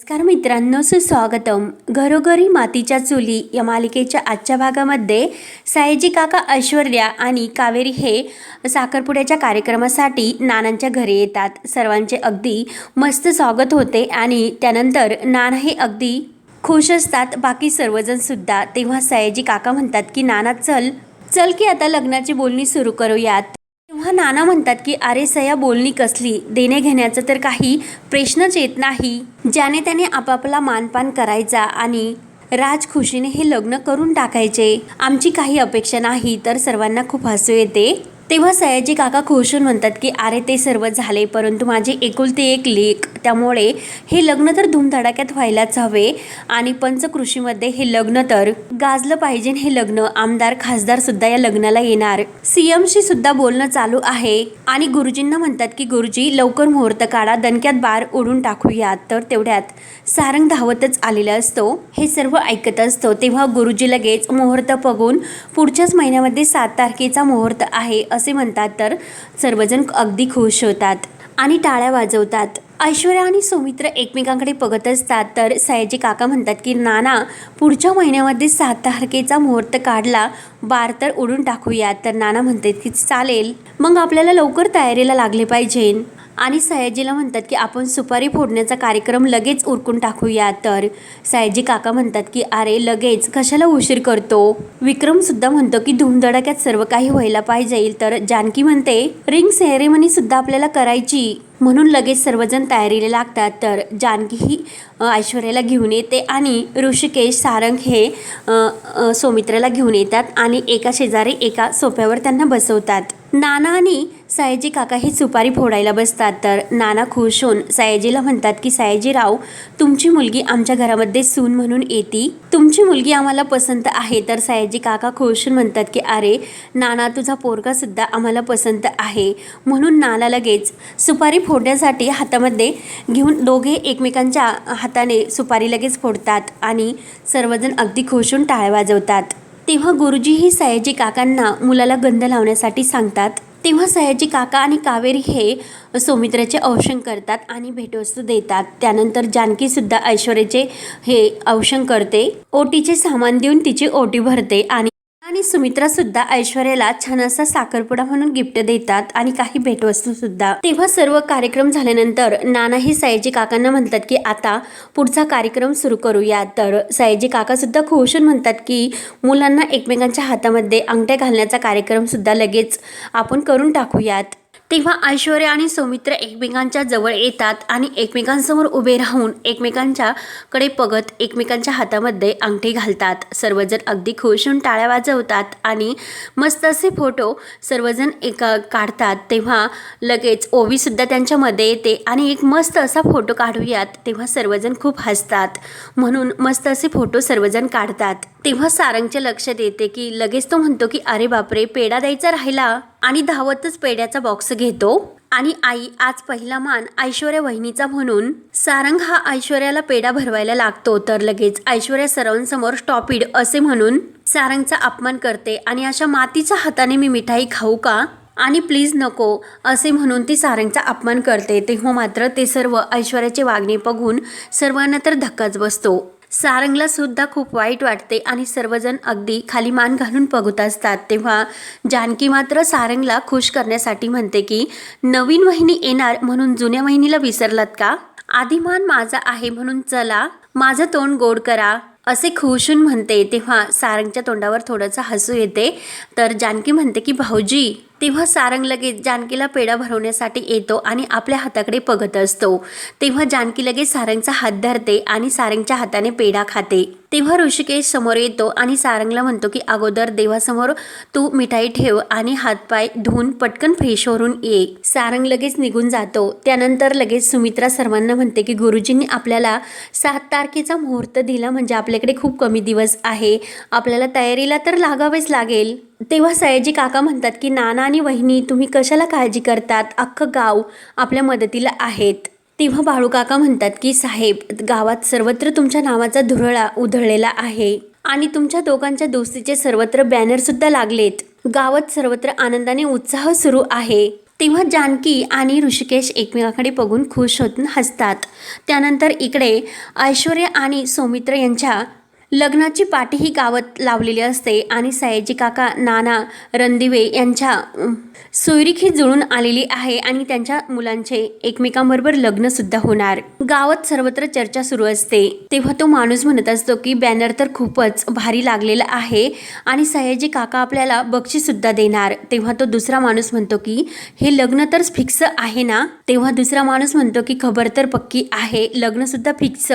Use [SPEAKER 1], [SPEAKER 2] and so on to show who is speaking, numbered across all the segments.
[SPEAKER 1] नमस्कार मित्रांनो सुस्वागतम. घरोघरी मातीच्या चुली या मालिकेच्या आजच्या भागामध्ये सयाजी काका ऐश्वर्या आणि कावेरी हे साखरपुड्याच्या कार्यक्रमासाठी नानांच्या घरी येतात. सर्वांचे अगदी मस्त स्वागत होते आणि त्यानंतर नाना हे अगदी खुश असतात. बाकी सर्वजणसुद्धा तेव्हा सयाजी काका म्हणतात की नाना चल. चल की आता लग्नाची बोलणी सुरू करूयात. तेव्हा नाना म्हणतात की अरे सया बोलणी कसली? देणे घेण्याचं तर काही प्रश्नच येत नाही. ज्याने त्याने आपापला मानपान करायचा आणि राजखुशीने हे लग्न करून टाकायचे. आमची काही अपेक्षा नाही तर सर्वांना खूप हसू येते. तेव्हा सयाजी काका खुश होऊन म्हणतात की अरे ते सर्व झाले परंतु माझे एकुलते एक लेख त्यामुळे हे लग्न तर धूमधडाक्यात व्हायलाच हवे आणि पंचकृषीमध्ये हे लग्न तर गाजलं पाहिजे हे लग्न आमदार खासदार सुद्धा या लग्नाला येणार. सीएमशी सुद्धा बोलणं चालू आहे आणि गुरुजींना म्हणतात की गुरुजी लवकर मुहूर्त काढा दणक्यात बार उडून टाकूयात तर तेवढ्यात सारंग धावतच आलेला असतो. हे सर्व ऐकत असतो. तेव्हा गुरुजी लगेच मुहूर्त बघून पुढच्याच महिन्यामध्ये सात तारखेचा मुहूर्त आहे असे म्हणतात तर सर्वजण अगदी खुश होतात आणि टाळ्या वाजवतात. ऐश्वर्या आणि सौमित्र एकमेकांकडे बघत असतात. तर सयाजी काका म्हणतात की नाना पुढच्या महिन्यामध्ये सात तारखेचा मुहूर्त काढला बार तर उडून टाकूयात. तर नाना म्हणतात की चालेल. मग आपल्याला लवकर तयारीला लागले पाहिजे. आणि सयाजीला म्हणतात की आपण सुपारी फोडण्याचा कार्यक्रम लगेच उरकून टाकूया. तर सयाजी काका म्हणतात की अरे लगेच. कशाला उशीर करतो? विक्रम सुद्धा म्हणतो की धूमधडाक्यात सर्व काही व्हायला पाहिजे. तर जानकी म्हणते रिंग सेरेमनी सुद्धा आपल्याला करायची. म्हणून लगेच सर्वजण तयारीला लागतात. तर जानकी ही ऐश्वर्याला घेऊन येते आणि ऋषिकेश सारंग हे सौमित्राला घेऊन येतात आणि एका शेजारी एका सोप्यावर त्यांना बसवतात. नाना आणि सयाजी काका ही सुपारी फोडायला बसतात. तर नाना खुश होऊन सयाजीला म्हणतात की सयाजीराव तुमची मुलगी आमच्या घरामध्ये सून म्हणून येते. तुमची मुलगी आम्हाला पसंत आहे. तर सयाजी काका खुश होऊन म्हणतात की अरे नाना तुझा पोरगासुद्धा आम्हाला पसंत आहे. म्हणून नाना लगेच सुपारी फोडण्यासाठी हातामध्ये घेऊन दोघे एकमेकांच्या हाताने सुपारी लगेच फोडतात आणि सर्वजण अगदी खुश होऊन टाळ्या वाजवतात. तेव्हा गुरुजी ही सयाजी काकांना मुलाला गंध लावण्यासाठी सांगतात. तेव्हा सयाजी काका आणि कावेरी हे सौमित्राचे औषण करतात आणि भेटवस्तू देतात. त्यानंतर जानकीसुद्धा ऐश्वर्याचे हे औषण करते. ओटीचे सामान देऊन तिची ओटी भरते आणि आणि सुमित्रा सुद्धा ऐश्वर्याला छान असा साखरपुडा म्हणून गिफ्ट देतात आणि काही भेटवस्तू सुद्धा. तेव्हा सर्व कार्यक्रम झाल्यानंतर नानाही सयाजी काकांना म्हणतात की आता पुढचा कार्यक्रम सुरू करूया. तर सयाजी काका सुद्धा खुशून म्हणतात की मुलांना एकमेकांच्या हातामध्ये अंगठ्या घालण्याचा कार्यक्रम सुद्धा लगेच आपण करून टाकूयात. तेव्हा ऐश्वर्या आणि सौमित्र एकमेकांच्या जवळ येतात आणि एकमेकांसमोर उभे राहून एकमेकांच्याकडे पगत एकमेकांच्या हातामध्ये अंगठी घालतात. सर्वजण अगदी खुश होऊन टाळ्या वाजवतात आणि मस्त असे फोटो सर्वजण एका काढतात. तेव्हा लगेच ओवीसुद्धा त्यांच्यामध्ये येते आणि एक मस्त असा फोटो काढूयात. तेव्हा सर्वजण खूप हसतात. म्हणून मस्त असे फोटो सर्वजण काढतात. तेव्हा सारंगच्या लक्षात येते की लगेच तो म्हणतो की अरे बापरे पेढा द्यायचा राहिला. आणि धावतच पेड्याचा बॉक्स घेतो. आणि आई आज पहिला मान ऐश्वर्या वहिनीचा म्हणून. सारंग हा ऐश्वर्याला पेढा भरवायला लागतो तर लगेच ऐश्वर्या सर्वांसमोर स्टॉपिड असे म्हणून. सारंगचा अपमान करते आणि अशा मातीच्या हाताने मी मिठाई खाऊ का? आणि प्लीज नको असे म्हणून ती सारंगचा अपमान करते. तेव्हा मात्र ते सर्व ऐश्वर्याचे वागणे बघून सर्वांना तर धक्काच बसतो. सारंगला सुद्धा खूप वाईट वाटते आणि सर्वजण अगदी खाली मान घालून बघत असतात. तेव्हा जानकी मात्र सारंगला खुश करण्यासाठी म्हणते की नवीन वहिनी येणार म्हणून जुन्या वहिनीला विसरलात का? आदिमान माझा आहे म्हणून चला माझं तोंड गोड करा असे खुशून म्हणते. तेव्हा सारंगच्या तोंडावर थोडंसं हसू येते. तर जानकी म्हणते की भाऊजी तेव्हा सारंग लगेच जानकीला पेढा भरवण्यासाठी येतो आणि आपल्या हाताकडे बघत असतो. तेव्हा जानकी लगेच सारंगचा हात धरते आणि सारंगच्या हाताने पेढा खाते. तेव्हा ऋषिकेश समोर येतो आणि सारंगला म्हणतो की अगोदर देवासमोर तू मिठाई ठेव आणि हातपाय धुवून पटकन फ्रेश ये. सारंग लगेच निघून जातो. त्यानंतर लगेच सुमित्रा सर्वांना म्हणते की गुरुजींनी आपल्याला सात तारखेचा मुहूर्त दिला म्हणजे आपल्याकडे खूप कमी दिवस आहे. आपल्याला तयारीला तर लागावेच लागेल. तेव्हा सयाजी काका म्हणतात की नाना आणि वहिनी तुम्ही कशाला काळजी करतात? अख्खं गाव आपल्या मदतीला आहेत. तेव्हा बाळू काका म्हणतात की साहेब गावात सर्वत्र तुमच्या नावाचा धुरळा उधळलेला आहे आणि तुमच्या दोघांच्या दोस्तीचे सर्वत्र बॅनर सुद्धा लागलेत. गावात सर्वत्र आनंदाने उत्साह सुरू आहे. तेव्हा जानकी आणि ऋषिकेश एकमेकाकडे बघून खुश होत हसतात. त्यानंतर इकडे ऐश्वर्या आणि सौमित्र यांच्या लग्नाची पाठीही गावात लावलेली असते आणि सयाजी काका नाना रणदिवे यांच्या अं, सोयरीक ही जुळून आलेली आहे आणि त्यांच्या मुलांचे एकमेकांबरोबर लग्न सुद्धा होणार. गावात सर्वत्र चर्चा सुरू असते. तेव्हा तो माणूस म्हणत असतो की बॅनर तर खूपच भारी लागलेला आहे आणि सयाजी काका आपल्याला बक्षीस सुद्धा देणार. तेव्हा तो दुसरा माणूस म्हणतो की हे लग्न तर फिक्स आहे ना? तेव्हा दुसरा माणूस म्हणतो की खबर तर पक्की आहे. लग्न सुद्धा फिक्स.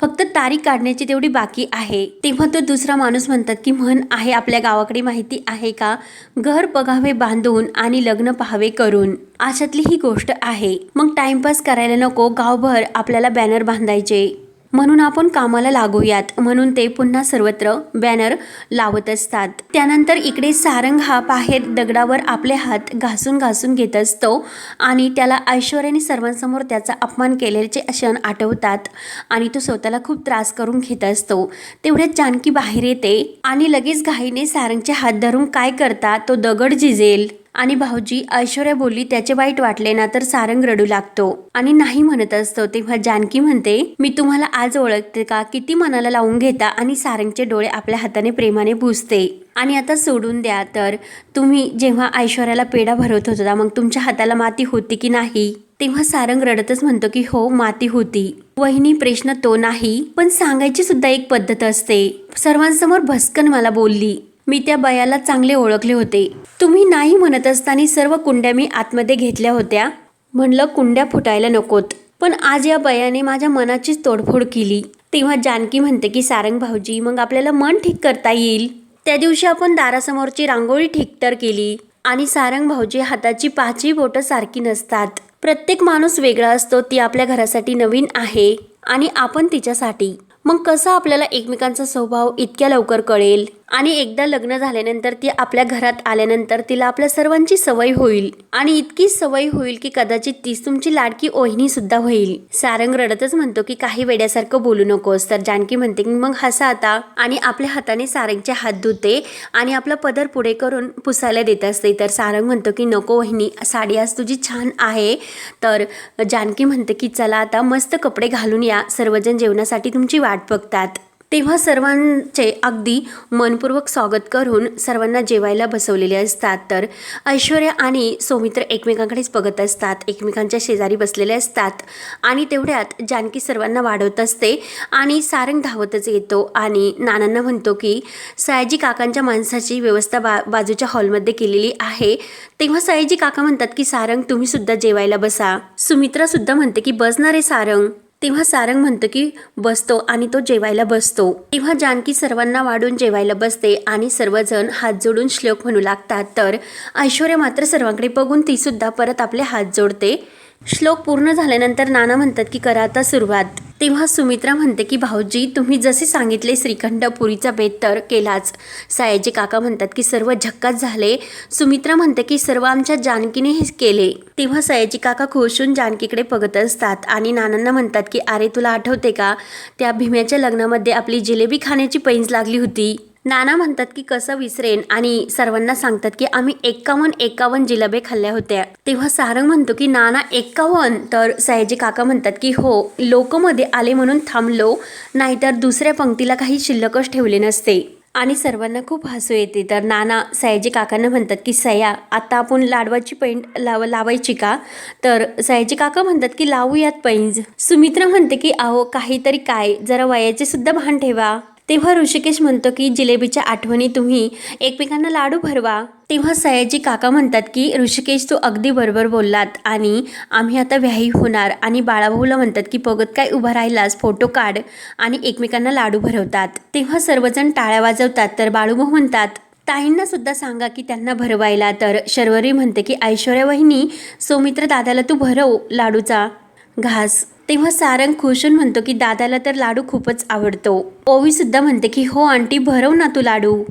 [SPEAKER 1] फक्त तारीख काढण्याची तेवढी बाकी आहे. तेव्हा तो दुसरा माणूस म्हणतात की म्हण आहे आपल्या गावाकडे माहिती आहे का? घर बघावे बांधून आणि लग्न पहावे करून. अशातली ही गोष्ट आहे. मग टाइमपास करायला नको. गावभर आपल्याला बॅनर बांधायचे. म्हणून आपण कामाला लागूयात. म्हणून ते पुन्हा सर्वत्र बॅनर लावत असतात. त्यानंतर इकडे सारंग हा बाहेर दगडावर आपले हात घासून घासून घेत असतो आणि त्याला ऐश्वर्याने सर्वांसमोर त्याचा अपमान केल्याचे क्षण आठवतात आणि तो स्वतःला खूप त्रास करून घेत असतो. तेवढ्यात जानकी बाहेर येते आणि लगेच घाईने सारंगचे हात धरून काय करता तो दगड झिजेल. आणि भाऊजी ऐश्वर्या बोलली त्याचे वाईट वाटले ना तर सारंग रडू लागतो. आणि नाही म्हणत असतो तेव्हा जानकी म्हणते मी तुम्हाला आज ओळखते का? किती मनाला लावून घेता आणि सारंगचे डोळे आपल्या हाताने प्रेमाने भुजते आणि आता सोडून द्या तर तुम्ही जेव्हा ऐश्वर्याला पेढा भरवत होता मग तुमच्या हाताला माती होती की नाही? तेव्हा सारंग रडतच म्हणतो की हो माती होती. वहिनी प्रश्न तो नाही पण सांगायची सुद्धा एक पद्धत असते. सर्वांसमोर भस्कन मला बोलली मी त्या बयाला चांगले ओळखले होते. तुम्ही नाही म्हणत असताना सर्व कुंड्या मी आतमध्ये घेतल्या होत्या. म्हणलं कुंड्या फुटायला नकोत. पण आज या बयाने माझ्या मनाचीच तोडफोड केली. तेव्हा जानकी म्हणते की सारंग भाऊजी मग आपल्याला मन ठीक करता येईल? त्या दिवशी आपण दारासमोरची रांगोळी ठीक तर केली. आणि सारंग भाऊजी हाताची पाचही बोटं सारखी नसतात. प्रत्येक माणूस वेगळा असतो ती आपल्या घरासाठी नवीन आहे आणि आपण तिच्यासाठी. मग कसं आपल्याला एकमेकांचा स्वभाव इतक्या लवकर कळेल? आणि एकदा लग्न झाल्यानंतर ती आपल्या घरात आल्यानंतर तिला आपल्या सर्वांची सवय होईल. आणि इतकी सवय होईल की कदाचित तीच तुमची लाडकी ओहिनी सुद्धा होईल. सारंग रडतच म्हणतो की काही वेड्यासारखं बोलू नकोस. तर जानकी म्हणते की मग हसा आता. आणि आपल्या हाताने सारंगचे हात धुते आणि आपला पदर पुढे करून पुसायला देत असते. तर सारंग म्हणतो की नको वहिनी साडी आज तुझी छान आहे. तर जानकी म्हणते की चला आता मस्त कपडे घालून या. सर्वजण जेवणासाठी तुमची वाट बघतात. तेव्हा सर्वांचे अगदी मनपूर्वक स्वागत करून सर्वांना जेवायला बसवलेले असतात. तर ऐश्वर्या आणि सौमित्र एकमेकांकडेच बघत असतात. एकमेकांच्या शेजारी बसलेले असतात. आणि तेवढ्यात जानकी सर्वांना वाढवत असते आणि सारंग धावतच येतो आणि नानांना म्हणतो की सयाजी काकांच्या माणसाची व्यवस्था बा बाजूच्या हॉलमध्ये केलेली आहे. तेव्हा सयाजी काका म्हणतात की सारंग तुम्हीसुद्धा जेवायला बसा. सुमित्रासुद्धा म्हणते की बसणार आहे सारंग. तेव्हा सारंग म्हणतो की बसतो आणि तो जेवायला बसतो. तेव्हा जानकी सर्वांना वाढून जेवायला बसते आणि सर्वजण हात जोडून श्लोक म्हणू लागतात. तर ऐश्वर्या मात्र सर्वांकडे बघून ती सुद्धा परत आपले हात जोडते. श्लोक पूर्ण झाल्यानंतर नाना म्हणतात की करा आता सुरुवात. तेव्हा सुमित्रा म्हणते की भाऊजी तुम्ही जसे सांगितले श्रीखंड पुरीचा बेत तर केलाच. सायाजी काका म्हणतात की सर्व झक्काच झाले. सुमित्रा म्हणते की सर्व आमच्या जानकीने हे केले. तेव्हा सयाजी काका खुशून जानकीकडे बघत असतात आणि नानांना म्हणतात की अरे तुला आठवते का? त्या भीम्याच्या लग्नामध्ये आपली जिलेबी खाण्याची पैंज लागली होती. नाना म्हणतात की कसं विसरेन आणि सर्वांना सांगतात की आम्ही एक्कावन्न एक्कावन्न जिलबे खाल्ल्या होत्या. तेव्हा सारंग म्हणतो की नाना एक्कावन्न तर सयाजी काका म्हणतात की हो लोकमध्ये आले म्हणून थांबलो नाहीतर दुसऱ्या पंक्तीला काही शिल्लकच ठेवले नसते. आणि सर्वांना खूप हसू येते. तर नाना सयाजी काकांना म्हणतात की सया आता आपण लाडवाची पेंट लाव लावायची का तर सयाजी काका म्हणतात की लावूयात पैंज. सुमित्रा म्हणते की अहो काहीतरी काय? जरा वयाचे सुद्धा भान ठेवा. तेव्हा ऋषिकेश म्हणतो की जिलेबीच्या आठवणी तुम्ही एकमेकांना लाडू भरवा. तेव्हा सयाजी काका म्हणतात की ऋषिकेश तू अगदी बरोबर बोललात आणि आम्ही आता व्याही होणार. आणि बाळाभाऊला म्हणतात की बघत काय उभा राहिलास? फोटो काढ आणि एकमेकांना लाडू भरवतात. तेव्हा सर्वजण टाळ्या वाजवतात तर बाळूभाऊ म्हणतात ताईंना सुद्धा सांगा की त्यांना भरवायला. तर शर्वरी म्हणते की ऐश्वर्या वहिनी सौमित्र दादाला तू भरव लाडूचा. घास. तेव्हा सारंग खुशून म्हणतो की दादाला तर लाडू खूपच आवडतो. ओवी सुद्धा म्हणते की हो आंटी भरव ना तू लाडू.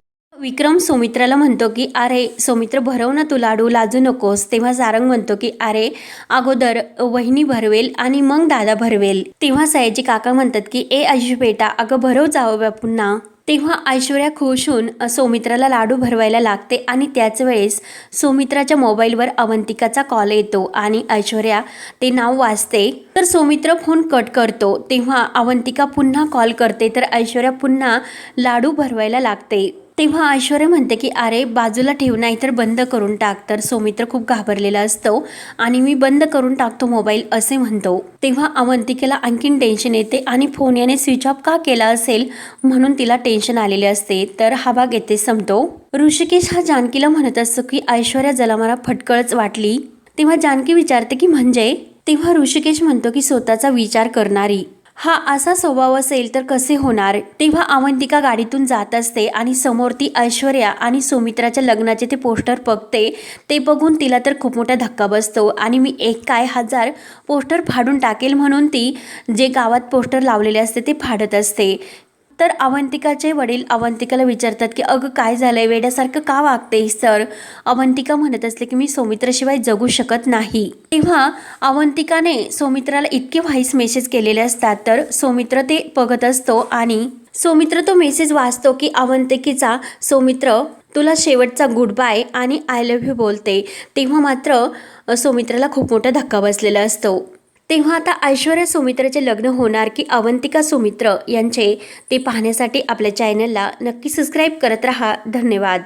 [SPEAKER 1] विक्रम सौमित्राला म्हणतो की अरे सौमित्र भरव ना तू लाडू लाजू नकोस. तेव्हा सारंग म्हणतो की अरे अगोदर वहिनी भरवेल आणि मग दादा भरवेल. तेव्हा सयाजी काका म्हणतात की ए आयुष बेटा अगं भरव जावं बा पुन्हा तेव्हा ऐश्वर्या खुश होऊन सौमित्राला लाडू भरवायला लागते आणि त्याच वेळेस सौमित्राच्या मोबाईलवर अवंतिकाचा कॉल येतो आणि ऐश्वर्या ते नाव वाचते. तर सौमित्र फोन कट करतो. तेव्हा अवंतिका पुन्हा कॉल करते. तर ऐश्वर्या पुन्हा लाडू भरवायला लागते. तेव्हा ऐश्वर्या म्हणते की अरे बाजूला ठेव नाही तर बंद करून टाक. तर सौमित्र खूप घाबरलेला असतो आणि मी बंद करून टाकतो मोबाईल असे म्हणतो. तेव्हा अवंतिकेला आणखीन टेन्शन येते आणि फोन याने स्विच ऑफ का केला असेल म्हणून तिला टेन्शन आलेले असते. तर हा भाग येथे संपतो. ऋषिकेश हा जानकीला म्हणत असतो की ऐश्वर्या जला मला फटकळच वाटली. तेव्हा जानकी विचारते की म्हणजे? तेव्हा ऋषिकेश म्हणतो की स्वतःचा विचार करणारी. हा असा स्वभाव असेल तर कसे होणार? तेव्हा अवंतिका गाडीतून जात असते आणि समोर ती ऐश्वर्या आणि सुमित्राच्या लग्नाचे ते पोस्टर बघते. ते बघून तिला तर खूप मोठा धक्का बसतो. आणि मी एक काय हजार पोस्टर फाडून टाकेल म्हणून ती जे गावात पोस्टर लावलेले असते ते फाडत असते. तर अवंतिकाचे वडील अवंतिकाला विचारतात की अगं काय झालंय? वेड्यासारखं का वागतेस तर अवंतिका म्हणत असले की मी सौमित्राशिवाय जगू शकत नाही. तेव्हा अवंतिकाने सौमित्राला इतके व्हाईस मेसेज केलेले असतात तर सौमित्र ते बघत असतो आणि सौमित्र तो मेसेज वाचतो की अवंतिकेचा सौमित्र तुला शेवटचा गुड बाय आणि आय लव्ह यू बोलते. तेव्हा मात्र सौमित्राला खूप मोठा धक्का बसलेला असतो. तेव्हा आता ऐश्वर्या सुमित्राचे लग्न होणार की अवंतिका सुमित्र यांचे ते पाहण्यासाठी आपल्या चॅनलला नक्की सबस्क्राईब करत राहा. धन्यवाद.